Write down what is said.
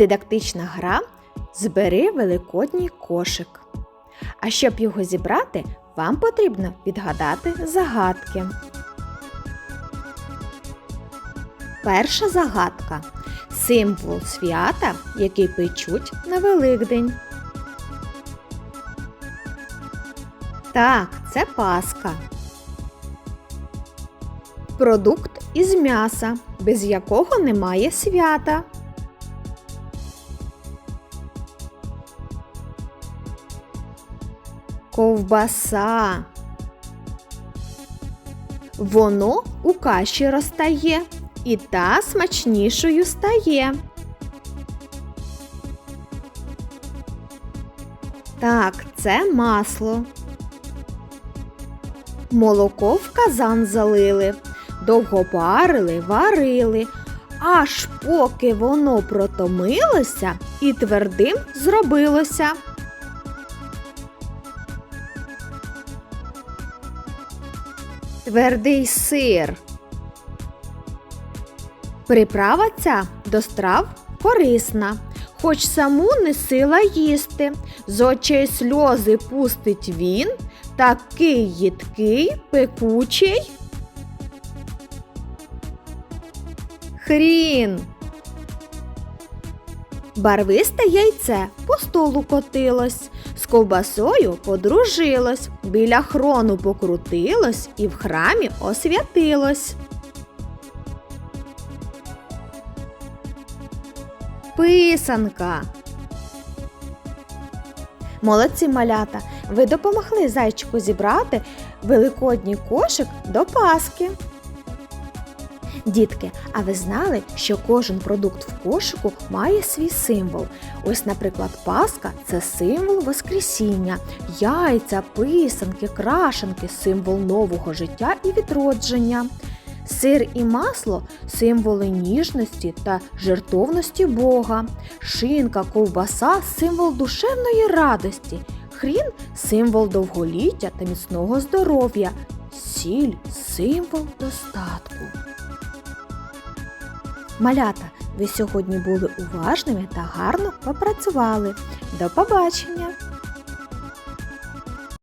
Дидактична гра Збери великодній кошик. А щоб його зібрати, вам потрібно відгадати загадки. Перша загадка символ свята, який печуть на Великдень. Так, це паска. Продукт із м'яса, без якого немає свята. Ковбаса. Воно у каші розтає і та смачнішою стає. Так, це масло. Молоко в казан залили, довго парили, варили, аж поки воно протомилося і твердим зробилося. Твердий сир. Приправа ця до страв корисна, хоч саму не сила їсти. З очей сльози пустить він, такий їдкий, пекучий. Хрін. Барвисте яйце по столу котилось, ковбасою подружилось, біля хрону покрутилось і в храмі освятилось. Писанка. Молодці малята, ви допомогли зайчику зібрати великодній кошик до Паски. Дітки, а ви знали, що кожен продукт в кошику має свій символ? Ось, наприклад, Паска це символ Воскресіння, яйця, писанки, крашенки символ нового життя і відродження. Сир і масло символи ніжності та жертовності Бога. Шинка, ковбаса символ душевної радості. Хрін символ довголіття та міцного здоров'я. Сіль символ достатку. Малята, ви сьогодні були уважними та гарно попрацювали. До побачення!